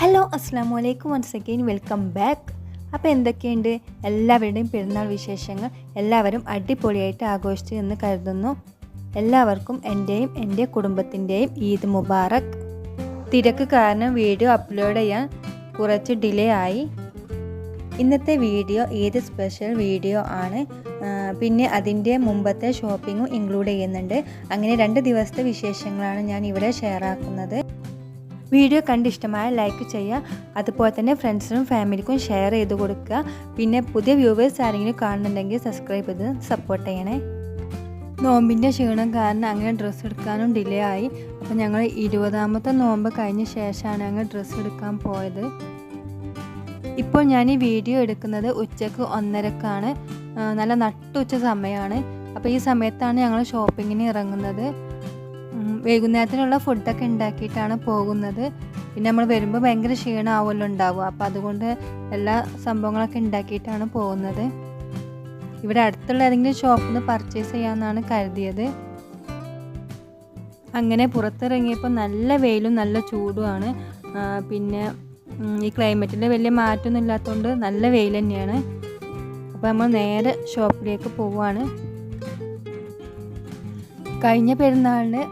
Hello അസ്സാം വലൈക്കും once again welcome back അപ്പോൾ എന്തൊക്കെയുണ്ട്? എല്ലാവരുടെയും പെരുന്നാൾ വിശേഷങ്ങൾ എല്ലാവരും അടിപൊളിയായിട്ട് ആഘോഷിച്ചു എന്ന് കരുതുന്നു. എല്ലാവർക്കും എന്റെയും എന്റെ കുടുംബത്തിന്റെയും ഈദ് മുബാറക്. തിരക്ക് കാരണം വീഡിയോ അപ്ലോഡ് ചെയ്യാൻ കുറച്ച് ഡിലേ ആയി. ഇന്നത്തെ വീഡിയോ ഏത് സ്പെഷ്യൽ വീഡിയോ ആണ്. പിന്നെ അതിന്റെ മുമ്പത്തെ ഷോപ്പിങ്ങും ഇൻക്ലൂഡ് ചെയ്യുന്നുണ്ട്. അങ്ങനെ രണ്ട് ദിവസത്തെ വിശേഷങ്ങളാണ് ഞാൻ ഇവിടെ ഷെയർ ആക്കുന്നത്. വീഡിയോ കണ്ട് ഇഷ്ടമായ ലൈക്ക് ചെയ്യുക. അതുപോലെ തന്നെ ഫ്രണ്ട്സിനും ഫാമിലിക്കും ഷെയർ ചെയ്ത് കൊടുക്കുക. പിന്നെ പുതിയ വ്യൂവേഴ്സ് ആരെങ്കിലും കാണുന്നുണ്ടെങ്കിൽ സബ്സ്ക്രൈബ് ചെയ്ത് സപ്പോർട്ട് ചെയ്യണേ. നോമ്പിന്റെ ക്ഷീണം കാരണം അങ്ങനെ ഡ്രസ്സ് എടുക്കാനും ഡിലേ ആയി. അപ്പോൾ ഞങ്ങൾ ഇരുപതാമത്തെ നോമ്പ് കഴിഞ്ഞ ശേഷമാണ് അങ്ങ് ഡ്രസ്സ് എടുക്കാൻ പോയത്. ഇപ്പോൾ ഞാൻ ഈ വീഡിയോ എടുക്കുന്നത് ഉച്ചയ്ക്ക് ഒന്നരക്കാണ്. നല്ല നട്ടുച്ച സമയമാണ്. അപ്പോൾ ഈ സമയത്താണ് ഞങ്ങൾ ഷോപ്പിങ്ങിന് ഇറങ്ങുന്നത്. വൈകുന്നേരത്തിനുള്ള ഫുഡൊക്കെ ഉണ്ടാക്കിയിട്ടാണ് പോകുന്നത്. പിന്നെ നമ്മൾ വരുമ്പോൾ ഭയങ്കര ക്ഷീണമാവുമല്ലോ ഉണ്ടാവുക. അപ്പോൾ അതുകൊണ്ട് എല്ലാ സംഭവങ്ങളൊക്കെ ഉണ്ടാക്കിയിട്ടാണ് പോകുന്നത്. ഇവിടെ അടുത്തുള്ള ഏതെങ്കിലും ഷോപ്പിൽ നിന്ന് പർച്ചേസ് ചെയ്യാമെന്നാണ് കരുതിയത്. അങ്ങനെ പുറത്തിറങ്ങിയപ്പോൾ നല്ല വെയിലും നല്ല ചൂടുമാണ്. പിന്നെ ഈ ക്ലൈമറ്റിൽ വലിയ മാറ്റമൊന്നും ഇല്ലാത്തതുകൊണ്ട് നല്ല വെയിൽ തന്നെയാണ്. അപ്പോൾ നമ്മൾ നേരെ ഷോപ്പിലേക്ക് പോവുകയാണ് കഴിഞ്ഞ പെരുന്നാളിന്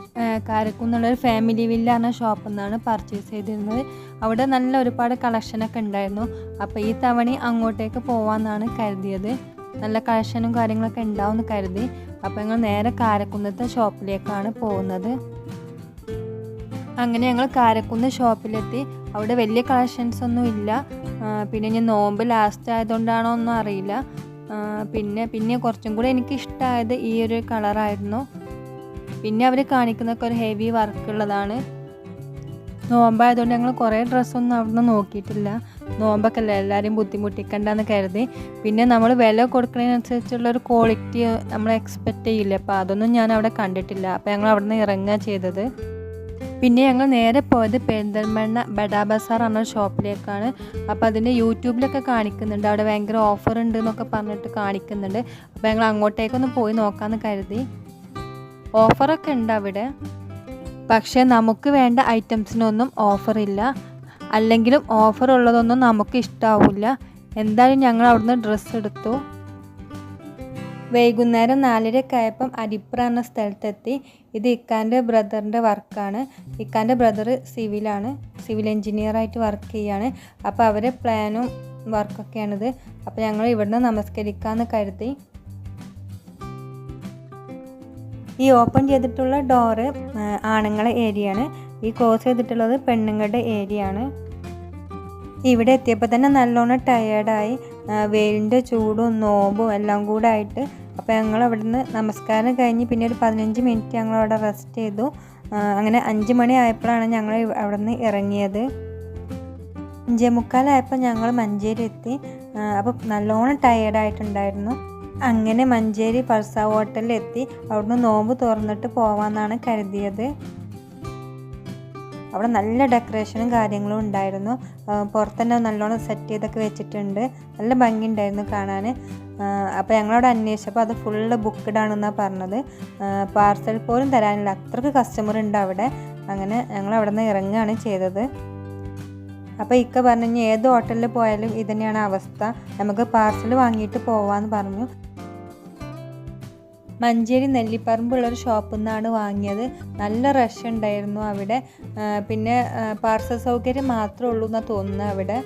കാരക്കുന്നുള്ള ഒരു ഫാമിലി വില്ല എന്ന ഷോപ്പിൽ നിന്നാണ് പർച്ചേസ് ചെയ്തിരുന്നത്. അവിടെ നല്ല ഒരുപാട് കളക്ഷനൊക്കെ ഉണ്ടായിരുന്നു. അപ്പോൾ ഈ തവണ അങ്ങോട്ടേക്ക് പോകാമെന്നാണ് കരുതിയത്. നല്ല കളക്ഷനും കാര്യങ്ങളൊക്കെ ഉണ്ടാവുമെന്ന് കരുതി. അപ്പോൾ ഞങ്ങൾ നേരെ കാരക്കുന്നത്തെ ഷോപ്പിലേക്കാണ് പോകുന്നത്. അങ്ങനെ ഞങ്ങൾ കാരക്കുന്ന് ഷോപ്പിലെത്തി അവിടെ വലിയ കളക്ഷൻസ് ഒന്നും ഇല്ല. പിന്നെ ഞാൻ നോമ്പ് ലാസ്റ്റ് ആയതുകൊണ്ടാണോ ഒന്നും അറിയില്ല. പിന്നെ പിന്നെ കുറച്ചും കൂടെ എനിക്ക് ഇഷ്ടമായത് ഈ ഒരു കളറായിരുന്നു പിന്നെ അവർ കാണിക്കുന്നൊക്കെ ഒരു ഹെവി വർക്ക് ഉള്ളതാണ്. നോമ്പായതുകൊണ്ട് ഞങ്ങൾ കുറേ ഡ്രസ്സൊന്നും അവിടുന്ന് നോക്കിയിട്ടില്ല. നോമ്പൊക്കെ അല്ല എല്ലാവരെയും ബുദ്ധിമുട്ടിക്കണ്ടെന്ന് കരുതി. പിന്നെ നമ്മൾ വില കൊടുക്കുന്നതിനനുസരിച്ചുള്ള ഒരു ക്വാളിറ്റി നമ്മൾ എക്സ്പെക്റ്റ് ചെയ്യില്ല? അപ്പോൾ അതൊന്നും ഞാൻ അവിടെ കണ്ടിട്ടില്ല. അപ്പോൾ ഞങ്ങൾ അവിടെ നിന്ന് ഇറങ്ങുക ചെയ്തത്. പിന്നെ ഞങ്ങൾ നേരെ പോയത് പെരിന്തൽമണ്ണ ബഡാ ബസാർ എന്ന ഷോപ്പിലേക്കാണ്. അപ്പോൾ അതിന്റെ യൂട്യൂബിലൊക്കെ കാണിക്കുന്നുണ്ട്. അവിടെ ഭയങ്കര ഓഫർ ഉണ്ട് എന്നൊക്കെ പറഞ്ഞിട്ട് കാണിക്കുന്നുണ്ട്. അപ്പോൾ ഞങ്ങൾ അങ്ങോട്ടേക്കൊന്ന് പോയി നോക്കാമെന്ന് കരുതി. ഓഫറൊക്കെ ഉണ്ട് അവിടെ പക്ഷേ നമുക്ക് വേണ്ട ഐറ്റംസിനൊന്നും ഓഫറില്ല. അല്ലെങ്കിലും ഓഫർ ഉള്ളതൊന്നും നമുക്ക് ഇഷ്ടാവില്ല. എന്തായാലും ഞങ്ങൾ അവിടുന്ന് ഡ്രസ്സ് എടുത്തു. വൈകുന്നേരം നാലരയൊക്കെ ആയപ്പം അരിപ്ര എന്ന സ്ഥലത്തെത്തി. ഇത് ഇക്കാന്റെ ബ്രദറിന്റെ വർക്കാണ്. ഇക്കാന്റെ ബ്രദർ സിവിലാണ്. സിവിൽ എഞ്ചിനീയറായിട്ട് വർക്ക് ചെയ്യാണ്. അപ്പോൾ അവരെ പ്ലാനും വർക്കൊക്കെയാണിത്. അപ്പോൾ ഞങ്ങൾ ഇവിടുന്ന് നമസ്കരിക്കാമെന്ന് കരുതി. ഈ ഓപ്പൺ ചെയ്തിട്ടുള്ള ഡോറ് ആണുങ്ങളെ ഏരിയ ആണ് ഈ ക്ലോസ് ചെയ്തിട്ടുള്ളത് പെണ്ണുങ്ങളുടെ ഏരിയ ആണ് ഇവിടെ എത്തിയപ്പോൾ തന്നെ നല്ലോണം ടയേർഡായി വെയിലിന്റെ ചൂടും നോമ്പും എല്ലാം കൂടെ ആയിട്ട് അപ്പോൾ ഞങ്ങൾ അവിടുന്ന് നമസ്കാരം കഴിഞ്ഞ് പിന്നെ ഒരു പതിനഞ്ച് മിനിറ്റ് ഞങ്ങൾ അവിടെ റെസ്റ്റ് ചെയ്തു. അങ്ങനെ അഞ്ച് മണി ആയപ്പോഴാണ് ഞങ്ങൾ അവിടെ നിന്ന് ഇറങ്ങിയത്. അഞ്ചേ മുക്കാലായപ്പോൾ ഞങ്ങൾ മഞ്ചേരി എത്തി. അപ്പോൾ നല്ലോണം ടയേർഡായിട്ടുണ്ടായിരുന്നു അങ്ങനെ മഞ്ചേരി പൾസ ഹോട്ടലിലെത്തി. അവിടുന്ന് നോമ്പ് തുറന്നിട്ട് പോവാന്നാണ് കരുതിയത്. അവിടെ നല്ല ഡെക്കറേഷനും കാര്യങ്ങളും ഉണ്ടായിരുന്നു. പുറത്ത് തന്നെ നല്ലോണം സെറ്റ് ചെയ്തൊക്കെ വെച്ചിട്ടുണ്ട്. നല്ല ഭംഗിയുണ്ടായിരുന്നു കാണാൻ അപ്പോൾ ഞങ്ങളവിടെ അന്വേഷിച്ചപ്പോൾ അത് ഫുള്ള് ബുക്ക്ഡ് ആണെന്നാണ് പറഞ്ഞത്. പാർസൽ പോലും തരാനില്ല. അത്രയ്ക്ക് കസ്റ്റമർ ഉണ്ട് അവിടെ. അങ്ങനെ ഞങ്ങൾ അവിടെ നിന്ന് ഇറങ്ങുകയാണ് ചെയ്തത്. അപ്പോൾ ഇക്ക പറഞ്ഞു "ഇനി ഏത് ഹോട്ടലിൽ പോയാലും ഇത് തന്നെയാണ് അവസ്ഥ. നമുക്ക് പാർസൽ വാങ്ങിയിട്ട് പോവാമെന്ന് പറഞ്ഞു. മഞ്ചേരി നെല്ലിപ്പറമ്പുള്ള ഒരു ഷോപ്പിൽ നിന്നാണ് വാങ്ങിയത്. നല്ല റഷ് ഉണ്ടായിരുന്നു അവിടെ. പിന്നെ പാർസൽ സൗകര്യം മാത്രമേ ഉള്ളൂ എന്നാണ് തോന്നുന്നത് അവിടെ.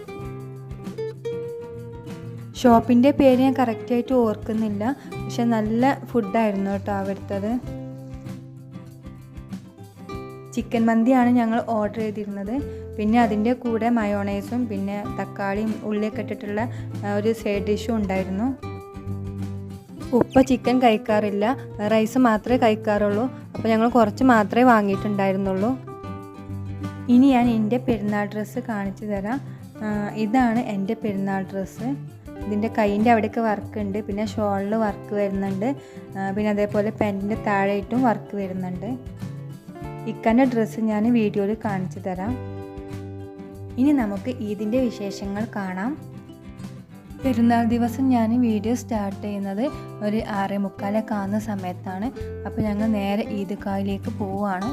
ഷോപ്പിന്റെ പേര് ഞാൻ കറക്റ്റായിട്ട് ഓർക്കുന്നില്ല. പക്ഷെ നല്ല ഫുഡായിരുന്നു കേട്ടോ അവിടുത്തത്. ചിക്കൻ മന്തിയാണ് ഞങ്ങൾ ഓർഡർ ചെയ്തിരുന്നത്. പിന്നെ അതിന്റെ കൂടെ മയോണൈസും പിന്നെ തക്കാളിയും ഉള്ളിയൊക്കെ ഇട്ടിട്ടുള്ള ഒരു സൈഡ് ഡിഷും ഉണ്ടായിരുന്നു. ഉപ്പ ചിക്കൻ കഴിക്കാറില്ല. റൈസ് മാത്രമേ കഴിക്കാറുള്ളൂ. അപ്പോൾ ഞങ്ങൾ കുറച്ച് മാത്രമേ വാങ്ങിയിട്ടുണ്ടായിരുന്നുള്ളൂ. ഇനി ഞാൻ എന്റെ പെരുന്നാൾ ഡ്രസ്സ് കാണിച്ചു തരാം. ഇതാണ് എന്റെ പെരുന്നാൾ ഡ്രസ്സ് ഇതിന്റെ കൈയിന്റെ അവിടെയൊക്കെ വർക്ക് ഉണ്ട്. പിന്നെ ഷോളിൽ വർക്ക് വരുന്നുണ്ട്. പിന്നെ അതേപോലെ പെന്റിന്റെ താഴെയിട്ടും വർക്ക് വരുന്നുണ്ട്. ഇക്കന്റെ ഡ്രസ്സ് ഞാൻ വീഡിയോയിൽ കാണിച്ചു തരാം. ഇനി നമുക്ക് ഈദിന്റെ വിശേഷങ്ങൾ കാണാം. പെരുന്നാൾ ദിവസം ഞാൻ വീഡിയോ സ്റ്റാർട്ട് ചെയ്യുന്നത് ഒരു ആറേ മുക്കാലൊക്കെ ആകുന്ന സമയത്താണ്. അപ്പോൾ ഞങ്ങൾ നേരെ ഈദ്ഗാഹിലേക്ക് പോവുകയാണ്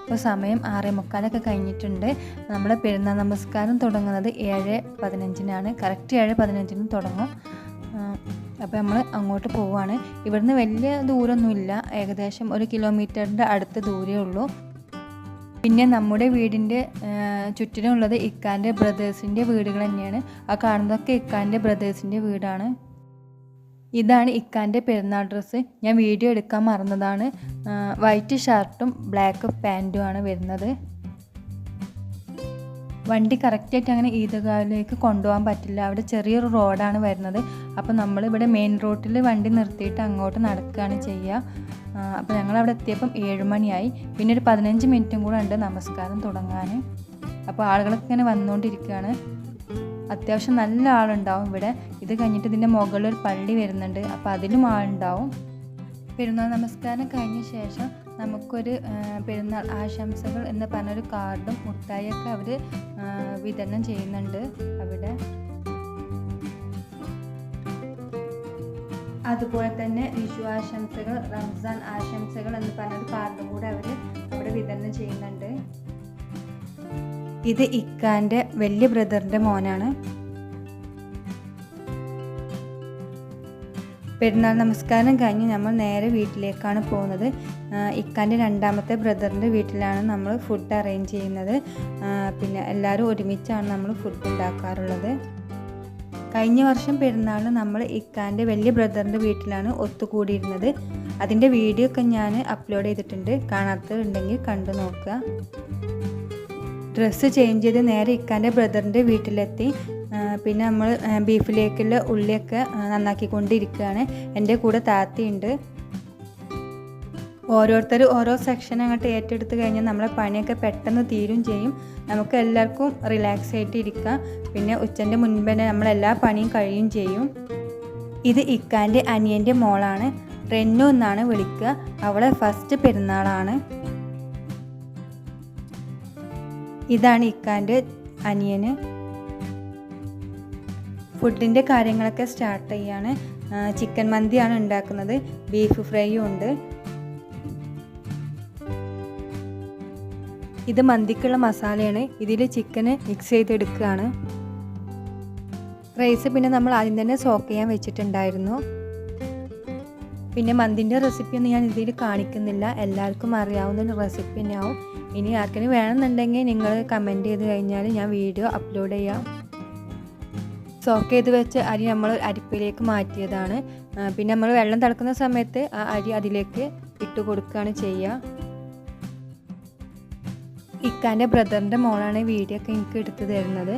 ഇപ്പോൾ സമയം ആറേ മുക്കാലൊക്കെ കഴിഞ്ഞിട്ടുണ്ട്. നമ്മുടെ പെരുന്നാൾ നമസ്കാരം തുടങ്ങുന്നത് ഏഴ് പതിനഞ്ചിനാണ്. കറക്റ്റ് ഏഴ് പതിനഞ്ചിന് തുടങ്ങും. അപ്പോൾ നമ്മൾ അങ്ങോട്ട് പോവുകയാണ് ഇവിടുന്ന് വലിയ ദൂരമൊന്നുമില്ല ഏകദേശം ഒരു കിലോമീറ്ററിന്റെ അടുത്ത് ദൂരമേ ഉള്ളൂ. പിന്നെ നമ്മുടെ വീടിന്റെ ചുറ്റിനുള്ളത് ഇക്കാന്റെ ബ്രദേഴ്സിന്റെ വീടുകൾ തന്നെയാണ്. ആ കാണുന്നതൊക്കെ ഇക്കാന്റെ ബ്രദേഴ്സിന്റെ വീടാണ്. ഇതാണ് ഇക്കാന്റെ പെരുന്നാൾ ഡ്രസ്സ്. ഞാൻ വീഡിയോ എടുക്കാൻ മറന്നതാണ്. വൈറ്റ് ഷർട്ടും ബ്ലാക്ക് പാന്റുമാണ് വരുന്നത്. വണ്ടി കറക്റ്റായിട്ട് അങ്ങനെ ഈദഗാഹിലേക്ക് കൊണ്ടുപോകാൻ പറ്റില്ല. അവിടെ ചെറിയൊരു റോഡാണ് വരുന്നത്. അപ്പോൾ നമ്മളിവിടെ മെയിൻ റോട്ടിൽ വണ്ടി നിർത്തിയിട്ട് അങ്ങോട്ട് നടക്കുകയാണ് ചെയ്യുക. അപ്പോൾ ഞങ്ങൾ അവിടെ എത്തിയപ്പം ഏഴ് മണിയായി. പിന്നെ ഒരു പതിനഞ്ച് മിനിറ്റും കൂടെ ഉണ്ട് നമസ്കാരം തുടങ്ങാൻ അപ്പോൾ ആളുകളൊക്കെ ഇങ്ങനെ വന്നുകൊണ്ടിരിക്കുകയാണ്. അത്യാവശ്യം നല്ല ആളുണ്ടാവും ഇവിടെ. ഇത് കഴിഞ്ഞിട്ട് ഇതിന്റെ മുകളിൽ ഒരു പള്ളി വരുന്നുണ്ട്. അപ്പോൾ അതിലും ആളുണ്ടാവും. പെരുന്നാൾ നമസ്കാരം കഴിഞ്ഞ ശേഷം നമുക്കൊരു പെരുന്നാൾ ആശംസകൾ എന്ന് പറഞ്ഞൊരു കാർഡും മുട്ടായിയൊക്കെ അവർ വിതരണം ചെയ്യുന്നുണ്ട് അവിടെ. അതുപോലെ തന്നെ വിഷു ആശംസകൾ റംസാൻ ആശംസകൾ എന്ന് പറഞ്ഞൊരു കാർഡും കൂടെ അവർ അവിടെ വിതരണം ചെയ്യുന്നുണ്ട്. ഇത് ഇക്കാന്റെ വലിയ ബ്രദറിന്റെ മോനാണ്. പെരുന്നാൾ നമസ്കാരം കഴിഞ്ഞ് നമ്മൾ നേരെ വീട്ടിലേക്കാണ് പോകുന്നത്. ഇക്കാന്റെ രണ്ടാമത്തെ ബ്രദറിന്റെ വീട്ടിലാണ് നമ്മൾ ഫുഡ് അറേഞ്ച് ചെയ്യുന്നത്. പിന്നെ എല്ലാവരും ഒരുമിച്ചാണ് നമ്മൾ ഫുഡ് ഉണ്ടാക്കാറുള്ളത്. കഴിഞ്ഞ വർഷം പെരുന്നാൾ നമ്മൾ ഇക്കാന്റെ വലിയ ബ്രദറിന്റെ വീട്ടിലാണ് ഒത്തുകൂടിയിരുന്നത്. അതിന്റെ വീഡിയോ ഒക്കെ ഞാൻ അപ്ലോഡ് ചെയ്തിട്ടുണ്ട്. കാണാത്തതുണ്ടെങ്കിൽ കണ്ടു നോക്കുക. ഡ്രസ്സ് ചേഞ്ച് ചെയ്ത് നേരെ ഇക്കാന്റെ ബ്രദറിന്റെ വീട്ടിലെത്തി. പിന്നെ നമ്മൾ ബീഫിലേക്കുള്ള ഉള്ളിയൊക്കെ നന്നാക്കിക്കൊണ്ടിരിക്കുകയാണ്. എന്റെ കൂടെ താത്തിയുണ്ട്. ഓരോരുത്തർ ഓരോ സെക്ഷൻ അങ്ങോട്ട് ഏറ്റെടുത്ത് കഴിഞ്ഞാൽ നമ്മളെ പണിയൊക്കെ പെട്ടെന്ന് തീരും ചെയ്യും. നമുക്ക് എല്ലാവർക്കും റിലാക്സ് ആയിട്ട് ഇരിക്കാം. പിന്നെ ഉച്ചന്റെ മുൻപ് തന്നെ നമ്മളെല്ലാ പണിയും കഴിയും ചെയ്യും. ഇത് ഇക്കാന്റെ അനിയന്റെ മോളാണ്. റെന്നു എന്നാണ് വിളിക്കുക. അവളെ ഫസ്റ്റ് പെരുന്നാളാണ്. ഇതാണ് ഇക്കാന്റെ അനിയന്. ഫുഡിന്റെ കാര്യങ്ങളൊക്കെ സ്റ്റാർട്ട് ചെയ്യാണ്. ചിക്കൻ മന്തിയാണ് ഉണ്ടാക്കുന്നത്. ബീഫ് ഫ്രൈയും ഉണ്ട്. ഇത് മന്തിക്കുള്ള മസാലയാണ്. ഇതിൽ ചിക്കന് മിക്സ് ചെയ്തെടുക്കുകയാണ്. റൈസ് പിന്നെ നമ്മൾ ആദ്യം തന്നെ സോക്ക് ചെയ്യാൻ വെച്ചിട്ടുണ്ടായിരുന്നു. പിന്നെ മന്തിന്റെ റെസിപ്പി ഒന്നും ഞാൻ ഇതിൽ കാണിക്കുന്നില്ല. എല്ലാവർക്കും അറിയാവുന്ന ഒരു റെസിപ്പി തന്നെയാവും. ഇനി ആർക്കെങ്കിലും വേണമെന്നുണ്ടെങ്കിൽ നിങ്ങൾ കമന്റ് ചെയ്ത് കഴിഞ്ഞാൽ ഞാൻ വീഡിയോ അപ്ലോഡ് ചെയ്യാം. സോക്ക് ചെയ്ത് വെച്ച് അരി നമ്മൾ അരിപ്പയിലേക്ക് മാറ്റിയതാണ്. പിന്നെ നമ്മൾ വെള്ളം തിളക്കുന്ന സമയത്ത് ആ അരി അതിലേക്ക് ഇട്ട് കൊടുക്കുകയാണ് ചെയ്യുക. ഇക്കാന്റെ ബ്രദറിന്റെ മോളാണ് വീഡിയോ ഒക്കെ എനിക്ക് എടുത്ത് തരുന്നത്.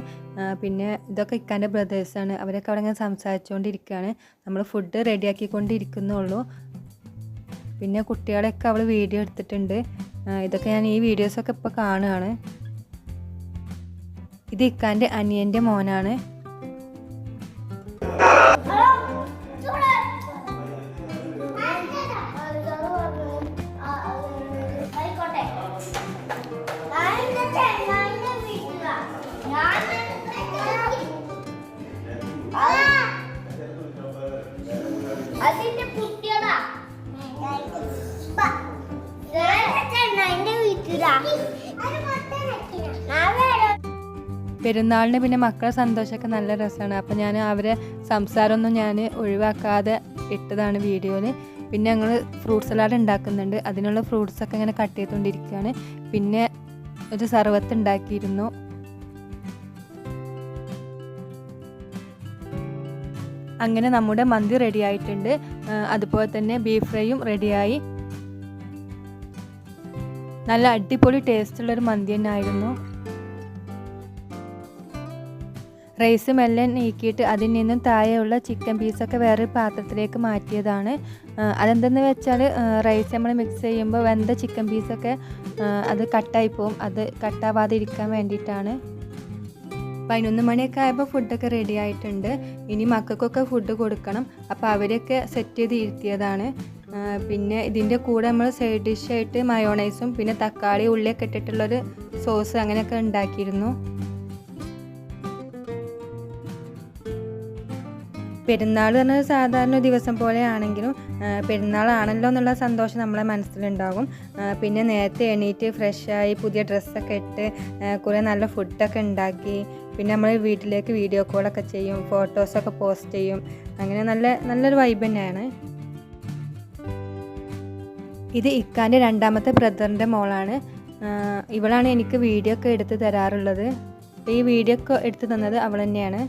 പിന്നെ ഇതൊക്കെ ഇക്കാന്റെ ബ്രദേഴ്സാണ് അവരൊക്കെ അവിടെ ഇങ്ങനെ സംസാരിച്ചുകൊണ്ടിരിക്കുകയാണ്. നമ്മൾ ഫുഡ് റെഡിയാക്കിക്കൊണ്ടിരിക്കുന്നുള്ളൂ പിന്നെ കുട്ടികളെയൊക്കെ അവൾ വീഡിയോ എടുത്തിട്ടുണ്ട്. ഇതൊക്കെ ഞാൻ ഈ വീഡിയോസൊക്കെ ഇപ്പോൾ കാണുകയാണ്. ഇത് ഇക്കാന്റെ അനിയന്റെ മോനാണ്. പെരുന്നാളിന് പിന്നെ മക്കളെ സന്തോഷമൊക്കെ നല്ല രസമാണ്. അപ്പം ഞാൻ അവരെ സംസാരമൊന്നും ഞാൻ ഒഴിവാക്കാതെ ഇട്ടതാണ് വീഡിയോയിൽ പിന്നെ ഞങ്ങൾ ഫ്രൂട്ട് സലാഡ് ഉണ്ടാക്കുന്നുണ്ട്. അതിനുള്ള ഫ്രൂട്ട്സൊക്കെ ഇങ്ങനെ കട്ട് ചെയ്തുകൊണ്ടിരിക്കുകയാണ് പിന്നെ ഒരു സർവത്ത് ഉണ്ടാക്കിയിരുന്നു. അങ്ങനെ നമ്മുടെ മന്തി റെഡി ആയിട്ടുണ്ട്. അതുപോലെ തന്നെ ബീഫ് ഫ്രൈയും റെഡിയായി നല്ല അടിപൊളി ടേസ്റ്റുള്ളൊരു മന്തി തന്നെ ആയിരുന്നു റൈസ് എല്ലാം നീക്കിയിട്ട് അതിൽ നിന്നും താഴെയുള്ള ചിക്കൻ പീസൊക്കെ വേറൊരു പാത്രത്തിലേക്ക് മാറ്റിയതാണ്. അതെന്തെന്ന് വെച്ചാൽ റൈസ് നമ്മൾ മിക്സ് ചെയ്യുമ്പോൾ വെന്ത ചിക്കൻ പീസൊക്കെ അത് കട്ടായി പോവും. അത് കട്ടാവാതെ ഇരിക്കാൻ വേണ്ടിയിട്ടാണ് പതിനൊന്ന് മണിയൊക്കെ ആയപ്പോൾ ഫുഡൊക്കെ റെഡി ആയിട്ടുണ്ട്. ഇനി മക്കൾക്കൊക്കെ ഫുഡ് കൊടുക്കണം. അപ്പോൾ അവരൊക്കെ സെറ്റ് ചെയ്ത് ഇരുത്തിയതാണ്. പിന്നെ ഇതിന്റെ കൂടെ നമ്മൾ സൈഡ് ഡിഷായിട്ട് മയോണൈസും പിന്നെ തക്കാളി ഉള്ളിയൊക്കെ ഇട്ടിട്ടുള്ളൊരു സോസ് അങ്ങനെയൊക്കെ ഉണ്ടാക്കിയിരുന്നു. പെരുന്നാൾ പറഞ്ഞാൽ സാധാരണ ദിവസം പോലെ ആണെങ്കിലും പെരുന്നാളാണല്ലോ എന്നുള്ള സന്തോഷം നമ്മളെ മനസ്സിലുണ്ടാകും. പിന്നെ നേരത്തെ എണീറ്റ് ഫ്രഷായി പുതിയ ഡ്രസ്സൊക്കെ ഇട്ട് കുറേ നല്ല ഫുഡൊക്കെ ഉണ്ടാക്കി പിന്നെ നമ്മൾ വീട്ടിലേക്ക് വീഡിയോ കോളൊക്കെ ചെയ്യും ഫോട്ടോസൊക്കെ പോസ്റ്റ് ചെയ്യും. അങ്ങനെ നല്ല നല്ലൊരു വൈബ് തന്നെയാണ്. ഇത് ഇക്കാന്റെ രണ്ടാമത്തെ ബ്രദറിന്റെ മോളാണ്. ഇവളാണ് എനിക്ക് വീഡിയോ ഒക്കെ എടുത്ത് തരാറുള്ളത്. ഈ വീഡിയോ ഒക്കെ എടുത്ത് തന്നത് അവൾ തന്നെയാണ്.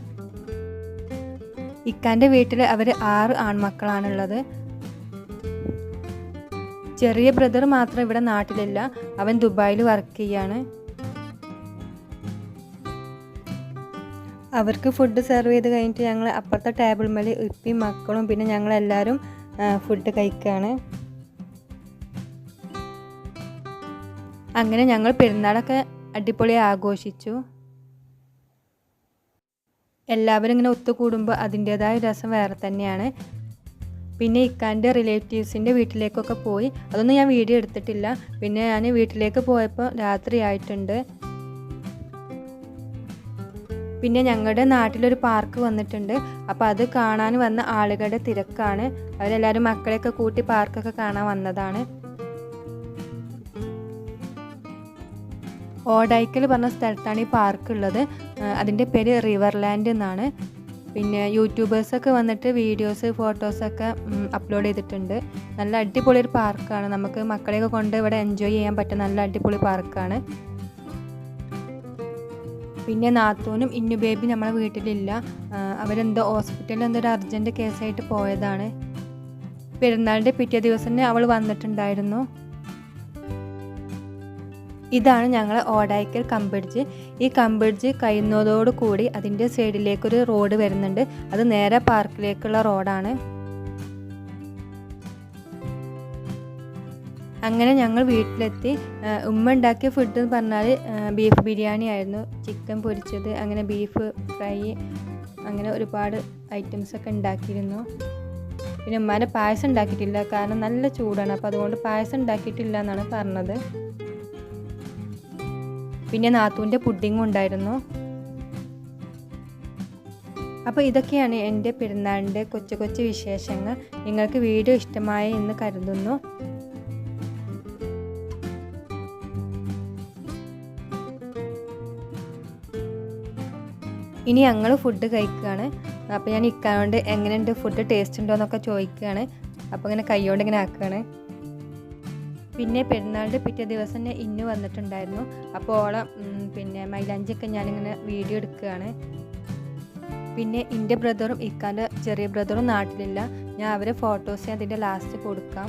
ഇക്കാന്റെ വീട്ടിൽ അവർ ആറ് ആൺമക്കളാണുള്ളത്. ചെറിയ ബ്രദർ മാത്രം ഇവിടെ നാട്ടിലില്ല. അവൻ ദുബായിൽ വർക്ക് ചെയ്യാണ്. അവർക്ക് ഫുഡ് സെർവ് ചെയ്ത് കഴിഞ്ഞിട്ട് ഞങ്ങൾ അപ്പുറത്തെ ടേബിൾ മേലെ ഇപ്പി മക്കളും പിന്നെ ഞങ്ങളെല്ലാവരും ഫുഡ് കഴിക്കുകയാണ് അങ്ങനെ ഞങ്ങൾ പെരുന്നാളൊക്കെ അടിപൊളി ആഘോഷിച്ചു എല്ലാവരും ഇങ്ങനെ ഒത്തുകൂടുമ്പോൾ അതിന്റേതായ രസം വേറെ തന്നെയാണ്. പിന്നെ ഇക്കാന്റെ റിലേറ്റീവ്സിന്റെ വീട്ടിലേക്കൊക്കെ പോയി. അതൊന്നും ഞാൻ വീഡിയോ എടുത്തിട്ടില്ല. പിന്നെ ഞാൻ വീട്ടിലേക്ക് പോയപ്പോൾ രാത്രിയായിട്ടുണ്ട് പിന്നെ ഞങ്ങളുടെ നാട്ടിലൊരു പാർക്ക് വന്നിട്ടുണ്ട്. അപ്പോൾ അത് കാണാൻ വന്ന ആളുകളുടെ തിരക്കാണ്. അവരെല്ലാവരും മക്കളെയൊക്കെ കൂട്ടി പാർക്കൊക്കെ കാണാൻ വന്നതാണ്. ഓടൈക്കൽ പറഞ്ഞ സ്ഥലത്താണ് ഈ പാർക്ക് ഉള്ളത് അതിന്റെ പേര് റിവർലാൻഡ് എന്നാണ്. പിന്നെ യൂട്യൂബേഴ്സൊക്കെ വന്നിട്ട് വീഡിയോസ് ഫോട്ടോസൊക്കെ അപ്ലോഡ് ചെയ്തിട്ടുണ്ട്. നല്ല അടിപൊളി ഒരു പാർക്കാണ്. നമുക്ക് മക്കളെയൊക്കെ കൊണ്ട് ഇവിടെ എൻജോയ് ചെയ്യാൻ പറ്റുന്ന നല്ല അടിപൊളി പാർക്കാണ്. പിന്നെ നാത്തൂനും ഇന്നു ബേബി നമ്മളെ വീട്ടിലില്ല. അവരെന്തോ ഹോസ്പിറ്റലിൽ എന്തോ ഒരു അർജന്റ് കേസായിട്ട് പോയതാണ്. പെരുന്നാളിന്റെ പിറ്റേ ദിവസം അവൾ വന്നിട്ടുണ്ടായിരുന്നു. ഇതാണ് ഞങ്ങൾ ഓടായിക്കൽ കമ്പിഡ്ജ് ഈ കമ്പിഡ്ജ് കഴിയുന്നതോടു കൂടി അതിന്റെ സൈഡിലേക്കൊരു റോഡ് വരുന്നുണ്ട്. അത് നേരെ പാർക്കിലേക്കുള്ള റോഡാണ്. അങ്ങനെ ഞങ്ങൾ വീട്ടിലെത്തി. ഉമ്മ ഉണ്ടാക്കിയ ഫുഡ് എന്ന് പറഞ്ഞാൽ ബീഫ് ബിരിയാണി ആയിരുന്നു. ചിക്കൻ പൊരിച്ചത് അങ്ങനെ ബീഫ് ഫ്രൈ അങ്ങനെ ഒരുപാട് ഐറ്റംസ് ഒക്കെ ഉണ്ടാക്കിയിരുന്നു. പിന്നെ ഉമ്മാന്റെ പായസം ഉണ്ടാക്കിയിട്ടില്ല. കാരണം നല്ല ചൂടാണ്. അപ്പോൾ അതുകൊണ്ട് പായസം ഉണ്ടാക്കിയിട്ടില്ല എന്നാണ് പറഞ്ഞത്. പിന്നെ നാത്തൂന്റെ പുഡിങ്ങും ഉണ്ടായിരുന്നു. അപ്പോൾ ഇതൊക്കെയാണ് എന്റെ പെരുന്നാളിന്റെ കൊച്ചു കൊച്ചു വിശേഷങ്ങൾ. നിങ്ങൾക്ക് വീഡിയോ ഇഷ്ടമായി എന്ന് കരുതുന്നു. ഇനി ഞങ്ങൾ ഫുഡ് കഴിക്കുകയാണ്. അപ്പോൾ ഞാൻ ഇക്കാനോണ്ട് എങ്ങനെയുണ്ട് ഫുഡ് ടേസ്റ്റ് ഉണ്ടോ എന്നൊക്കെ ചോദിക്കുകയാണ്. അപ്പോൾ ഇങ്ങനെ കൈയോണ്ട് ഇങ്ങനെ ആക്കുകയാണ്. പിന്നെ പെരുന്നാളിന്റെ പിറ്റേ ദിവസം തന്നെ ഇന്ന് വന്നിട്ടുണ്ടായിരുന്നു. അപ്പോൾ ഓളം പിന്നെ മൈലാഞ്ചിയൊക്കെ ഞാനിങ്ങനെ വീഡിയോ എടുക്കുകയാണ്. പിന്നെ എന്റെ ബ്രദറും ഇക്കാന്റെ ചെറിയ ബ്രദറും നാട്ടിലില്ല. ഞാൻ അവരെ ഫോട്ടോസ് അതിന്റെ ലാസ്റ്റ് കൊടുക്കാം.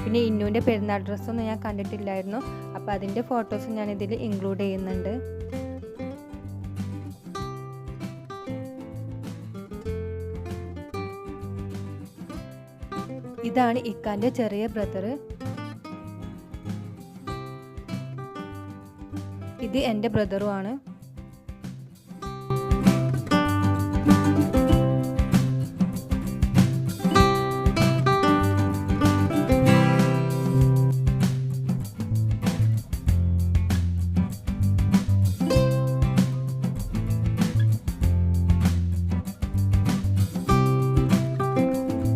പിന്നെ ഇന്നുവിന്റെ പെരുന്നാൾ ഡ്രസ്സൊന്നും ഞാൻ കണ്ടിട്ടില്ലായിരുന്നു. അപ്പോൾ അതിന്റെ ഫോട്ടോസ് ഞാൻ ഇതിൽ ഇൻക്ലൂഡ് ചെയ്യുന്നുണ്ട്. ഇതാണ് ഇക്കാന്റെ ചെറിയ ബ്രദർ ഇത് എന്റെ ബ്രദറുമാണ്.